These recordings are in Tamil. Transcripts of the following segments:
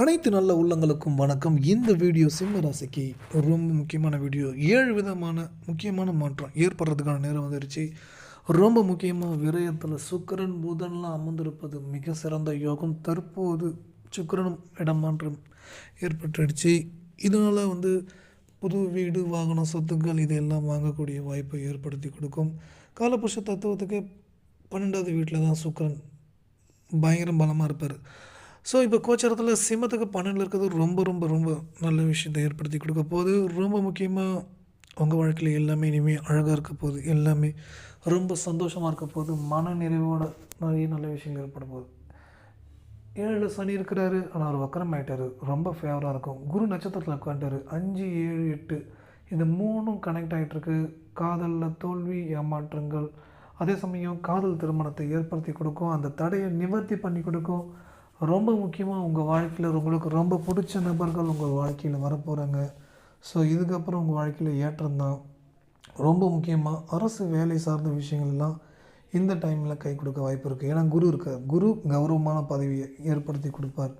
அனைத்து நல்ல உள்ளங்களுக்கும் வணக்கம். இந்த வீடியோ சிம்ம ராசிக்கு ரொம்ப முக்கியமான வீடியோ. ஏழு விதமான முக்கியமான மாற்றம் ஏற்படுறதுக்கான நேரம் வந்துருச்சு. ரொம்ப முக்கியமாக விரயத்தில் சுக்கரன் புதன்லாம் அமர்ந்திருப்பது மிக சிறந்த யோகம். தற்போது சுக்கிரனும் இடம் மாற்றம் ஏற்பட்டுடுச்சு இதனால் வந்து புது வீடு வாகனம் சொத்துக்கள் இதெல்லாம் வாங்கக்கூடிய வாய்ப்பை ஏற்படுத்தி கொடுக்கும். காலபுருஷ தத்துவத்துக்கு பன்னெண்டாவது வீட்டில் தான் சுக்கரன் பயங்கரம் பலமாக இருப்பார். ஸோ இப்போ கோச்சரத்தில் சிம்மத்துக்கு பன்னெண்டில் இருக்கிறது ரொம்ப ரொம்ப ரொம்ப நல்ல விஷயத்தை ஏற்படுத்தி கொடுக்க போகுது. ரொம்ப முக்கியமாக உங்கள் வாழ்க்கையில் எல்லாமே இனிமேல் அழகாக இருக்க போகுது. எல்லாமே ரொம்ப சந்தோஷமாக இருக்க போகுது. மன நிறைவோட நிறைய நல்ல விஷயங்கள் ஏற்பட போகுது. ஏழில் சனி இருக்கிறாரு. ஆனால் அவர் வக்கரம் ஆகிட்டார் ரொம்ப ஃபேவராக இருக்கும். குரு நட்சத்திரத்தில் உட்காண்டாரு அஞ்சு ஏழு எட்டு இந்த மூணும் கனெக்ட் ஆகிட்டுருக்கு காதலில் தோல்வி ஏமாற்றங்கள். அதே சமயம் காதல் திருமணத்தை ஏற்படுத்தி கொடுக்கும். அந்த தடையை நிவர்த்தி பண்ணி கொடுக்கும். ரொம்ப முக்கியமாக உங்கள் வாழ்க்கையில் உங்களுக்கு ரொம்ப பிடிச்ச நபர்கள் உங்கள் வாழ்க்கையில் வரப்போகிறாங்க ஸோ இதுக்கப்புறம் உங்கள் வாழ்க்கையில் ஏற்றம் தான். ரொம்ப முக்கியமாக அரசு வேலை சார்ந்த விஷயங்கள்லாம் இந்த டைமில் கை கொடுக்க வாய்ப்பு இருக்குது ஏன்னா குரு இருக்கார். குரு கௌரவமான பதவியை ஏற்படுத்தி கொடுப்பார்.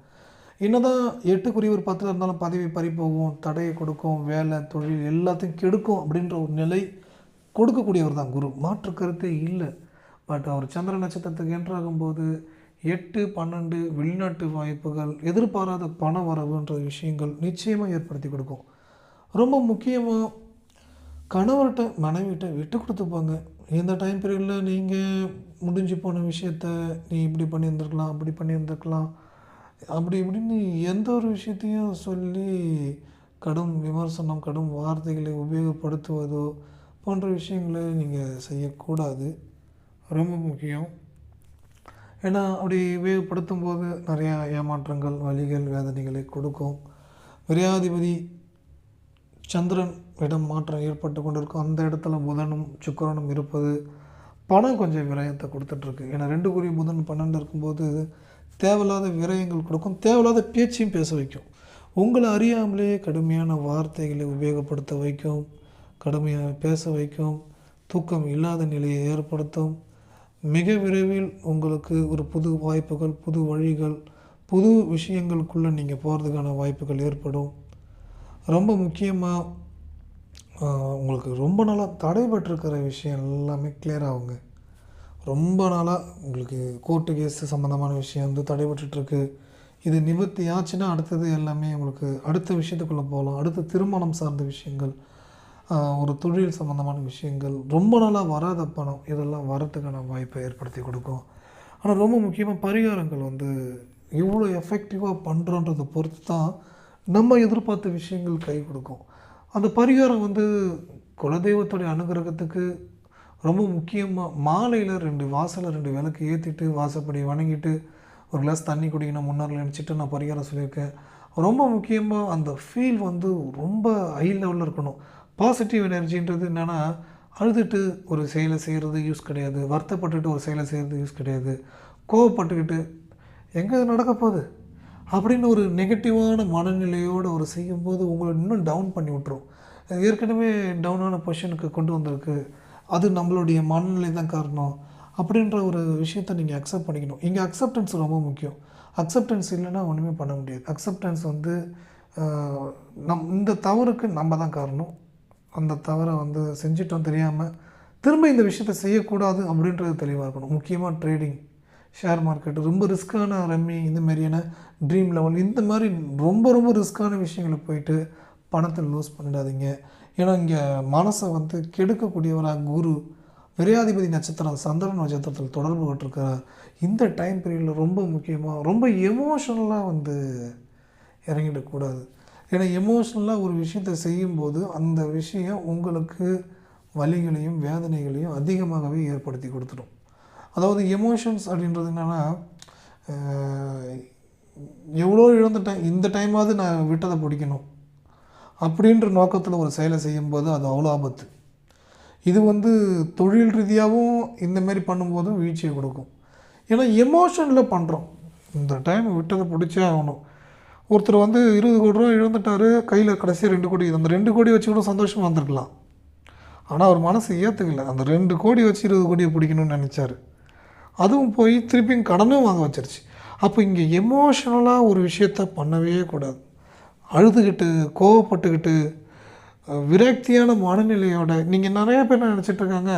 என்னதான் எட்டுக்குரிய ஒரு பத்தில் இருந்தாலும் பதவி பறிப்போகும் தடையை கொடுக்கும் வேலை தொழில் எல்லாத்தையும் கெடுக்கும் அப்படின்ற ஒரு நிலை கொடுக்கக்கூடியவர் தான் குரு. மாற்று கருத்தே இல்லை. பட் அவர் சந்திர நட்சத்திரத்துக்கு என்றாகும்போது எட்டு பன்னெண்டு வெளிநாட்டு வாய்ப்புகள் எதிர்பாராத பண வரவுன்ற விஷயங்கள் நிச்சயமாக ஏற்படுத்தி கொடுக்கும். ரொம்ப முக்கியமாக கணவர்கிட்ட மனைவிட்ட விட்டு கொடுத்துப்பாங்க. இந்த டைம் பீரியடில் நீங்கள் முடிஞ்சு போன விஷயத்த நீ இப்படி பண்ணியிருந்துருக்கலாம் அப்படி பண்ணியிருந்துருக்கலாம். அப்படி இப்படின்னு எந்த ஒரு விஷயத்தையும் சொல்லி கடும் விமர்சனம் கடும் வார்த்தைகளை உபயோகப்படுத்துவதோ போன்ற விஷயங்களை நீங்கள் செய்யக்கூடாது. ரொம்ப முக்கியம். ஏன்னா அப்படி உபயோகப்படுத்தும் போது நிறையா ஏமாற்றங்கள் வலிகள் வேதனைகளை கொடுக்கும். விரையாதிபதி சந்திரன் இடம் மாற்றம் ஏற்பட்டு கொண்டிருக்கும். அந்த இடத்துல புதனும் சுக்கரனும் இருப்பது பணம் கொஞ்சம் விரயத்தை கொடுத்துட்ருக்கு. ஏன்னா ரெண்டு குறி புதன் பன்னெண்டு இருக்கும்போது தேவையில்லாத விரயங்கள் கொடுக்கும். தேவையில்லாத பேச்சையும் பேச வைக்கும். உங்களை அறியாமலே கடுமையான வார்த்தைகளை உபயோகப்படுத்த வைக்கும். கடுமையாக பேச வைக்கும். தூக்கம் இல்லாத நிலையை ஏற்படுத்தும். மிக விரைவில் உங்களுக்கு ஒரு புது வாய்ப்புகள் புது வழிகள் புது விஷயங்களுக்குள்ளே நீங்கள் போகிறதுக்கான வாய்ப்புகள் ஏற்படும். ரொம்ப முக்கியமாக உங்களுக்கு ரொம்ப நாளாக தடைபட்டிருக்கிற விஷயம் எல்லாமே கிளியர் ஆகுங்க. ரொம்ப நாளாக உங்களுக்கு கோர்ட்டு கேஸ் சம்மந்தமான விஷயம் வந்து தடைபட்டுருக்கு இது நிவர்த்தி ஆச்சுன்னா அடுத்தது எல்லாமே உங்களுக்கு அடுத்த விஷயத்துக்குள்ளே போகலாம். அடுத்த திருமணம் சார்ந்த விஷயங்கள் ஒரு தொழில் சம்மந்தமான விஷயங்கள் ரொம்ப நாளாக வராத பணம் இதெல்லாம் வரத்துக்கான வாய்ப்பை ஏற்படுத்தி கொடுக்கும். ஆனால் ரொம்ப முக்கியமாக பரிகாரங்கள் வந்து எவ்வளோ எஃபெக்டிவாக பண்ணுறோன்றதை பொறுத்து தான் நம்ம எதிர்பார்த்த விஷயங்கள் கை கொடுக்கும். அந்த பரிகாரம் வந்து குலதெய்வத்துடைய அனுகிரகத்துக்கு ரொம்ப முக்கியமாக மாலையில் ரெண்டு வாசலில் ரெண்டு விளக்கு ஏற்றிட்டு வாசப்படி வணங்கிட்டு ஒரு கிளாஸ் தண்ணி குடிக்கணும் முன்னாடி நினச்சிட்டு நான் பரிகாரம் சொல்லியிருக்கேன். ரொம்ப முக்கியமாக அந்த ஃபீல் வந்து ரொம்ப ஹை லெவலில் இருக்கணும். பாசிட்டிவ் எனர்ஜின்றது என்னென்னா அழுதுட்டு ஒரு செயலை செய்கிறது யூஸ் கிடையாது. வருத்தப்பட்டுட்டு ஒரு செயலை செய்கிறது யூஸ் கிடையாது. கோவப்பட்டுக்கிட்டு எங்கே நடக்க போகுது? அப்படின்னு ஒரு நெகட்டிவான மனநிலையோடு ஒரு செய்யும்போது உங்களை இன்னும் டவுன் பண்ணி விட்ரும் ஏற்கனவே டவுனான பொசிஷனுக்கு கொண்டு வந்திருக்கு. அது நம்மளுடைய மனநிலை தான் காரணம். அப்படின்ற ஒரு விஷயத்தை நீங்கள் அக்செப்ட் பண்ணிக்கணும். இங்கே அக்செப்டன்ஸ் ரொம்ப முக்கியம். அக்செப்டன்ஸ் இல்லைன்னா ஒன்றுமே பண்ண முடியாது. அக்செப்டன்ஸ் வந்து நம் இந்த தவறுக்கு நம்ம தான் காரணம். அந்த தவறை வந்து செஞ்சிட்டோம் தெரியாமல் திரும்ப இந்த விஷயத்தை செய்யக்கூடாது அப்படின்றது தெளிவாக இருக்கணும். முக்கியமாக ட்ரேடிங் ஷேர் மார்க்கெட் ரொம்ப ரிஸ்க்கான ரம்மி இந்த மாதிரியான ட்ரீம் லெவல் இந்த மாதிரி ரொம்ப ரொம்ப ரிஸ்க்கான விஷயங்களை போயிட்டு பணத்தை லூஸ் பண்ணிடாதீங்க. ஏன்னா இங்கே மனசை வந்து கெடுக்கக்கூடியவராக குரு விரையாதிபதி நட்சத்திரம் சந்திரன் நட்சத்திரத்தில் தொடர்பு கொண்டிருக்கிறார். இந்த டைம் பீரியடில் ரொம்ப முக்கியமாக ரொம்ப எமோஷனலாக வந்து இறங்கிடக்கூடாது. ஏன்னா எமோஷ்னலாக ஒரு விஷயத்தை செய்யும்போது அந்த விஷயம் உங்களுக்கு வலிகளையும் வேதனைகளையும் அதிகமாகவே ஏற்படுத்தி கொடுத்துடும். அதாவது எமோஷன்ஸ் அப்படின்றது என்னென்னா எவ்வளோ இழந்துட்டேன் இந்த டைமாவது நான் விட்டதை பிடிக்கணும். அப்படின்ற நோக்கத்தில் ஒரு செயலை செய்யும்போது அது அவ்வளோ ஆபத்து. இது வந்து தொழில் ரீதியாகவும் இந்தமாரி பண்ணும்போதும் வீழ்ச்சியை கொடுக்கும். ஏன்னா எமோஷனில் பண்ணுறோம் இந்த டைம் விட்டதை பிடிச்சே ஆகணும். ஒருத்தர் வந்து இருபது கோடி ரூபா இழந்துட்டார் கையில் கடைசியாக ரெண்டு கோடி. அந்த ரெண்டு கோடி வச்சு கூட சந்தோஷமாக வந்திருக்கலாம். ஆனால் அவர் மனசு ஏற்றுக்கல அந்த ரெண்டு கோடி வச்சு இருபது கோடியை பிடிக்கணும்னு நினச்சார். அதுவும் போய் திருப்பியும் கடனும் வாங்க வச்சிருச்சு. அப்போ இங்கே எமோஷனலாக ஒரு விஷயத்த பண்ணவே கூடாது. அழுதுகிட்டு கோவப்பட்டுக்கிட்டு விரக்தியான மனநிலையோட நீங்கள் நிறைய பேர் என்ன நினச்சிட்டு இருக்காங்க?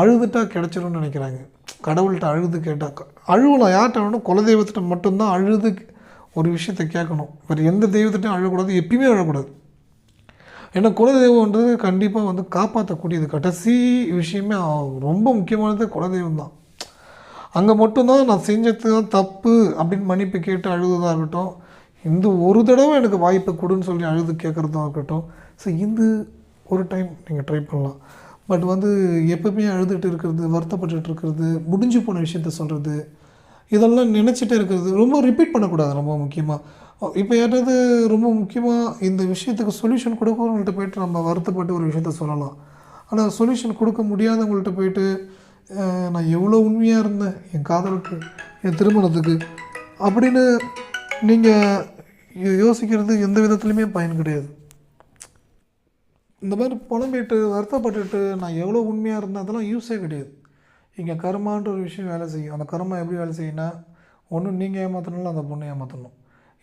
அழுதுட்டா கிடச்சிரும்னு நினைக்கிறாங்க. கடவுள்கிட்ட அழுது கேட்டால் அழுவலாம். யார்கிட்ட வேணும் குலதெய்வத்திட்ட மட்டும்தான் அழுது ஒரு விஷயத்த கேட்கணும். வேறு எந்த தெய்வத்திட்டையும் அழக்கூடாது எப்பயுமே அழக்கூடாது. ஏன்னா குலதெய்வம்ன்றது கண்டிப்பாக வந்து காப்பாற்றக்கூடியது கடைசி விஷயமே ரொம்ப முக்கியமானது குலதெய்வம் தான் அங்கே மட்டும்தான் நான் செஞ்சது தான் தப்பு அப்படின்னு மன்னிப்பு கேட்டு அழுதுதாக இருக்கட்டும். இந்த ஒரு தடவை எனக்கு வாய்ப்பை கொடுன்னு சொல்லி அழுது கேட்குறதா இருக்கட்டும். ஸோ இது ஒரு டைம் நீங்கள் ட்ரை பண்ணலாம். பட் வந்து எப்பவுமே அழுதுகிட்டு இருக்கிறது வருத்தப்பட்டுட்டு இருக்கிறது முடிஞ்சு போன விஷயத்த சொல்கிறது இதெல்லாம் நினச்சிட்டே இருக்கிறது ரொம்ப ரிப்பீட் பண்ணக்கூடாது ரொம்ப முக்கியமாக இப்போ யாராவது ரொம்ப முக்கியமாக இந்த விஷயத்துக்கு சொல்யூஷன் கொடுக்கறவங்கள்ட்ட போயிட்டு நம்ம வருத்தப்பட்டு ஒரு விஷயத்த சொல்லலாம். ஆனால் சொல்யூஷன் கொடுக்க முடியாதவங்கள்ட்ட போயிட்டு நான் எவ்வளோ உண்மையாக இருந்தேன் என் காதலுக்கு என் திருமணத்துக்கு அப்படின்னு நீங்கள் யோசிக்கிறது எந்த விதத்துலையுமே பயன் கிடையாது. இந்த மாதிரி புலம்பிட்டு வருத்தப்பட்டுட்டு நான் எவ்வளோ உண்மையாக இருந்தேன் அதெல்லாம் யூஸே கிடையாது. இங்கே கர்மான்ற ஒரு விஷயம் வேலை செய்யும். அந்த கர்மா எப்படி வேலை செய்யும்னா ஒன்று நீங்கள் ஏமாற்றணும் இல்லை அந்த பொண்ணை ஏமாற்றணும்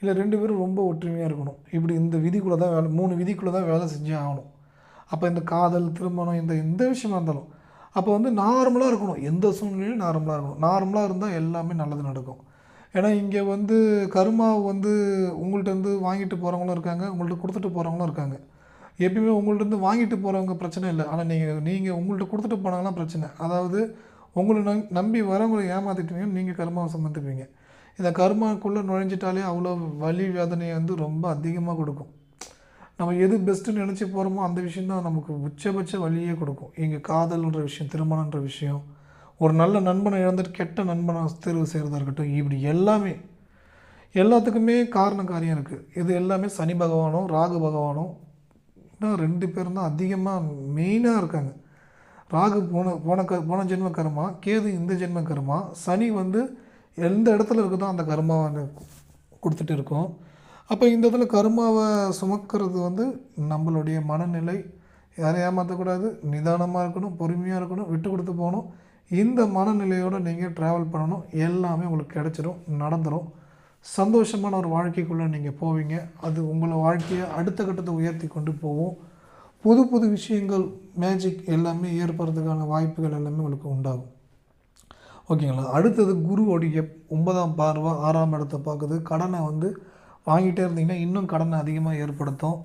இல்லை ரெண்டு பேரும் ரொம்ப ஒற்றுமையாக இருக்கணும். இப்படி இந்த விதிக்குள்ளே தான் வேலை மூணு விதிக்குள்ளே தான் வேலை செஞ்சே ஆகணும். அப்போ இந்த காதல் திருமணம் இந்த எந்த விஷயமா இருந்தாலும் அப்போ வந்து நார்மலாக இருக்கணும். எந்த சூழ்நிலையும் நார்மலாக இருக்கணும். நார்மலாக இருந்தால் எல்லாமே நல்லது நடக்கும். ஏன்னா இங்கே வந்து கருமா வந்து உங்கள்கிட்ட இருந்து வாங்கிட்டு போகிறவங்களும் இருக்காங்க உங்கள்கிட்ட கொடுத்துட்டு போகிறவங்களும் இருக்காங்க. எப்பயுமே உங்கள்கிட்ட இருந்து வாங்கிட்டு போகிறவங்க பிரச்சனை இல்லை. ஆனால் நீங்கள் நீங்கள் உங்கள்கிட்ட கொடுத்துட்டு போனாங்கன்னா பிரச்சனை. அதாவது உங்களை நம் நம்பி வரவங்களை ஏமாற்றிட்டீங்க நீங்கள் கர்மாவை சுமந்துக்குவீங்க. இந்த கர்மாக்குள்ளே நுழைஞ்சிட்டாலே அவ்வளோ வலி வேதனையை வந்து ரொம்ப அதிகமாக கொடுக்கும். நம்ம எது பெஸ்ட்டுன்னு நினச்சி போகிறோமோ அந்த விஷயந்தான் நமக்கு உச்சபட்ச வழியே கொடுக்கும். இங்கே காதல்ன்ற விஷயம் திருமணன்ற விஷயம் ஒரு நல்ல நண்பனை இழந்துட்டு கெட்ட நண்பனை தேர்வு செய்கிறதா இருக்கட்டும் இப்படி எல்லாமே எல்லாத்துக்குமே காரண காரியம் இருக்குது இது எல்லாமே சனி பகவானும் ராகு பகவானும் இன்னும் ரெண்டு பேரும் தான் அதிகமாக மெயினாக இருக்காங்க. ராகு போன போன க போன ஜென்ம கர்மா கேது இந்த ஜென்ம கர்மா சனி வந்து எந்த இடத்துல இருக்குதோ அந்த கர்மாவை வந்து கொடுத்துட்டு இருக்கோம். அப்போ இந்த இடத்துல கர்மாவை சுமக்கிறது வந்து நம்மளுடைய மனநிலை. யாரையும் ஏமாற்றக்கூடாது நிதானமாக இருக்கணும் பொறுமையாக இருக்கணும் விட்டு கொடுத்து போகணும். இந்த மனநிலையோடு நீங்கள் ட்ராவல் பண்ணணும். எல்லாமே உங்களுக்கு கிடச்சிரும் நடந்துடும் சந்தோஷமான ஒரு வாழ்க்கைக்குள்ளே நீங்கள் போவீங்க. அது உங்களை வாழ்க்கையை அடுத்த கட்டத்தை உயர்த்தி கொண்டு போகும். புது புது விஷயங்கள் மேஜிக் எல்லாமே ஏற்படுறதுக்கான வாய்ப்புகள் எல்லாமே உங்களுக்கு உண்டாகும். ஓகேங்களா? அடுத்தது குருவோடைய ஒன்பதாம் பார்வை ஆறாம் இடத்தை பார்க்குது. கடனை வந்து வாங்கிட்டே இருந்தீங்கன்னா இன்னும் கடனை அதிகமாக ஏற்படுத்தும்.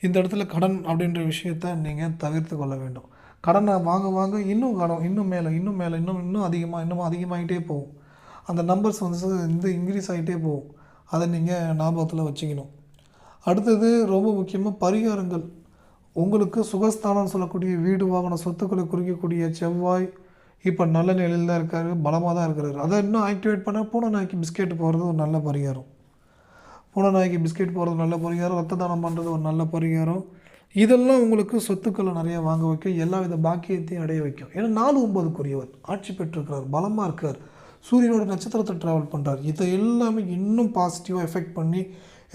இந்த இடத்துல கடன் அப்படின்ற விஷயத்த நீங்கள் தவிர்த்து கொள்ள வேண்டும். கடனை வாங்க வாங்க இன்னும் கடன் இன்னும் மேலே இன்னும் மேலே இன்னும் இன்னும் அதிகமாக இன்னும் அதிகமாகிட்டே போகும். அந்த நம்பர்ஸ் வந்து இந்த இன்க்ரீஸ் ஆகிட்டே போகும். அதை நீங்கள் ஞாபகத்தில் வச்சுக்கணும். அடுத்தது ரொம்ப முக்கியமாக பரிகாரங்கள். உங்களுக்கு சுகஸ்தானம் சொல்லக்கூடிய வீடு வாகன சொத்துக்களை குறிக்கக்கூடிய செவ்வாய் இப்போ நல்ல நிலையில் தான் இருக்காரு பலமாக தான் இருக்கிறாரு. அதை இன்னும் ஆக்டிவேட் பண்ணால் பூனை நாய்க்கு பிஸ்கெட் போகிறது ஒரு நல்ல பரிகாரம். பூனை நாய்க்கு பிஸ்கெட் போகிறது நல்ல பரிகாரம் ரத்த தானம் பண்ணுறது ஒரு நல்ல பரிகாரம். இதெல்லாம் உங்களுக்கு சொத்துக்களை நிறையா வாங்க வைக்கும் எல்லா வித பாக்கியத்தையும் அடைய வைக்கும். ஏன்னா நாலு ஒன்பதுக்குரியவர் ஆட்சி பெற்றிருக்கிறார் பலமாக இருக்கார். சூரியனோட நட்சத்திரத்தை ட்ராவல் பண்ணுறார் இதை எல்லாமே இன்னும் பாசிட்டிவாக எஃபெக்ட் பண்ணி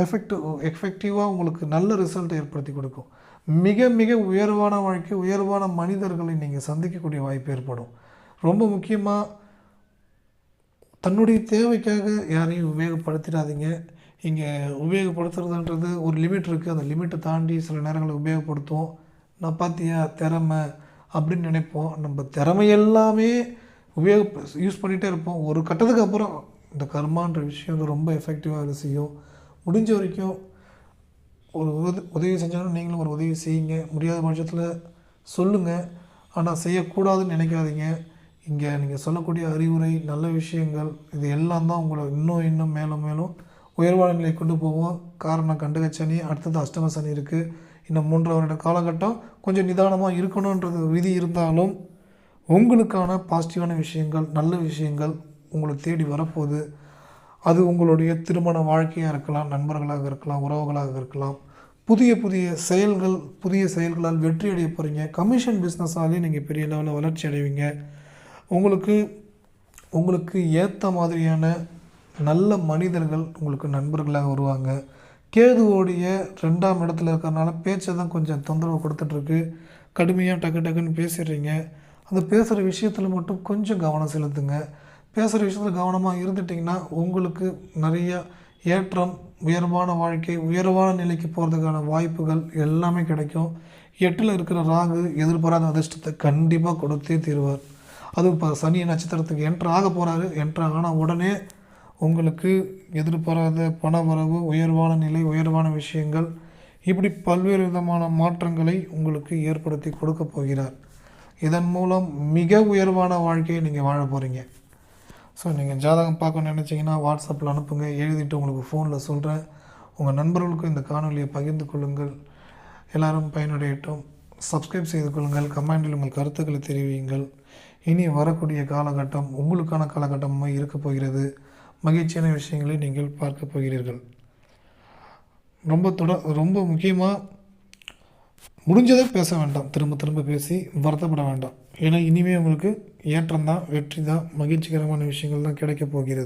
எஃபெக்டிவ் எஃபெக்டிவாக உங்களுக்கு நல்ல ரிசல்ட் ஏற்படுத்தி கொடுக்கும். மிக மிக உயர்வான வாழ்க்கை உயர்வான மனிதர்களை நீங்கள் சந்திக்கக்கூடிய வாய்ப்பு ஏற்படும். ரொம்ப முக்கியமாக தன்னுடைய தேவைக்காக யாரையும் உபயோகப்படுத்திடாதீங்க. இங்கே உபயோகப்படுத்துறதுன்றது ஒரு லிமிட் இருக்குது அந்த லிமிட்டை தாண்டி சில நேரங்களில் உபயோகப்படுத்துவோம். நான் பார்த்தியா திறமை அப்படின்னு நினைப்போம். நம்ம திறமை எல்லாமே உபயோக யூஸ் பண்ணிகிட்டே இருப்போம். ஒரு கட்டத்துக்கு அப்புறம் இந்த கர்மான்ற விஷயம் வந்து ரொம்ப எஃபெக்டிவாக செய்யும். முடிஞ்ச வரைக்கும் ஒரு உதவி உதவி செஞ்சாலும் நீங்களும் ஒரு உதவி செய்யுங்க. முடியாத பட்சத்தில் சொல்லுங்கள் ஆனால் செய்யக்கூடாதுன்னு நினைக்காதீங்க. இங்கே நீங்கள் சொல்லக்கூடிய அறிவுரை நல்ல விஷயங்கள் இது எல்லாம் தான் உங்களை இன்னும் இன்னும் மேலும் மேலும் உயர்வான நிலை கொண்டு போவோம் காரணம் கண்டக சனி அடுத்தது அஷ்டம சனி இருக்குது இன்னும் மூன்று வருட காலகட்டம் கொஞ்சம் நிதானமாக இருக்கணுன்றது விதி இருந்தாலும் உங்களுக்கான பாசிட்டிவான விஷயங்கள் நல்ல விஷயங்கள் உங்களை தேடி வரப்போகுது. அது உங்களுடைய திருமண வாழ்க்கையாக இருக்கலாம் நண்பர்களாக இருக்கலாம் உறவுகளாக இருக்கலாம். புதிய புதிய செயல்கள் புதிய செயல்களால் வெற்றி அடைய போகிறீங்க கமிஷன் பிஸ்னஸாலே நீங்கள் பெரிய லெவலில் வளர்ச்சி அடைவீங்க. உங்களுக்கு உங்களுக்கு ஏற்ற மாதிரியான நல்ல மனிதர்கள் உங்களுக்கு நண்பர்களாக வருவாங்க. கேதுவோடைய ரெண்டாம் இடத்துல இருக்கிறனால பேச்சை தான் கொஞ்சம் தொந்தரவு கொடுத்துட்ருக்கு. கடுமையாக டக்கு டக்குன்னு பேசிடுறீங்க. அந்த பேசுகிற விஷயத்தில் மட்டும் கொஞ்சம் கவனம் செலுத்துங்க. பேசுகிற விஷயத்தில் கவனமாக இருந்துட்டிங்கன்னா உங்களுக்கு நிறைய ஏற்றம் உயர்வான வாழ்க்கை உயர்வான நிலைக்கு போகிறதுக்கான வாய்ப்புகள் எல்லாமே கிடைக்கும். எட்டில் இருக்கிற ராகு எதிர்பாராத அதிர்ஷ்டத்தை கண்டிப்பாக கொடுத்தே தீருவார். அதுவும் இப்போ சனி நட்சத்திரத்துக்கு என்ட்ரு ஆக போகிறாரு என்ட்ரு ஆனால் உடனே உங்களுக்கு எதிர்பாராத பண வரவு உயர்வான நிலை உயர்வான விஷயங்கள் இப்படி பல்வேறு விதமான மாற்றங்களை உங்களுக்கு ஏற்படுத்தி கொடுக்க போகிறார். இதன் மூலம் மிக உயர்வான வாழ்க்கையை நீங்கள் வாழ போகிறீங்க ஸோ நீங்கள் ஜாதகம் பார்க்கணும்னு நினச்சிங்கன்னா வாட்ஸ்அப்பில் அனுப்புங்க. எழுதிட்டு உங்களுக்கு ஃபோனில் சொல்கிறேன் உங்கள் நண்பர்களுக்கும் இந்த காணொலியை பகிர்ந்து கொள்ளுங்கள். எல்லாரும் பயனடையட்டும். சப்ஸ்கிரைப் செய்து கொள்ளுங்கள். கமெண்டில் உங்கள் கருத்துக்களை தெரிவியுங்கள். இனி வரக்கூடிய காலகட்டம் உங்களுக்கான காலகட்டமாக இருக்கப் போகிறது. மகிழ்ச்சியான விஷயங்களை நீங்கள் பார்க்க போகிறீர்கள். ரொம்ப தொட ரொம்ப முக்கியமாக முடிஞ்சதை பேச வேண்டாம். திரும்ப திரும்ப பேசி வருத்தப்பட வேண்டாம். ஏன்னா இனிமேல் உங்களுக்கு ஏற்றம் தான் வெற்றி தான் மகிழ்ச்சிகரமான விஷயங்கள் தான் கிடைக்கப் போகிறது.